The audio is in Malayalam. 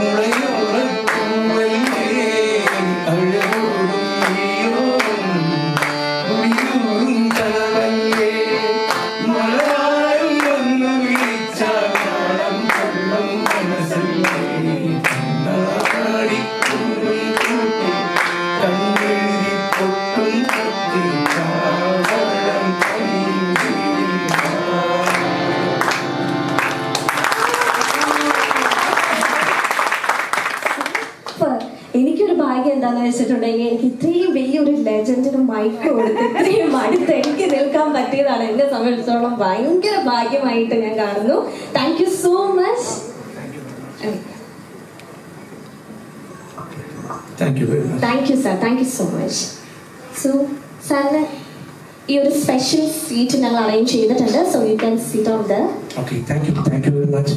Where are you? ഭാഗ്യം എന്താണെന്ന് വെച്ചിട്ടുണ്ടെങ്കിൽ എനിക്ക് ഇത്രയും വലിയൊരു ലെജൻഡിന് മൈക്ക് കൊടുത്ത് ഇത്രയും അടുത്ത് എനിക്ക് നിൽക്കാൻ പറ്റിയതാണ് എന്നെ സംബന്ധിച്ചോളം ഭയങ്കര ഭാഗ്യമായിട്ട് ഞാൻ കാണുന്നു. Thank you so much. Thank you sir thank you so much so സാറിന് ഈ ഒരു സ്പെഷ്യൽ സീറ്റ് ഞങ്ങൾ അറേഞ്ച് ചെയ്തിട്ടുണ്ട്. So you can seat on the you thank you very much.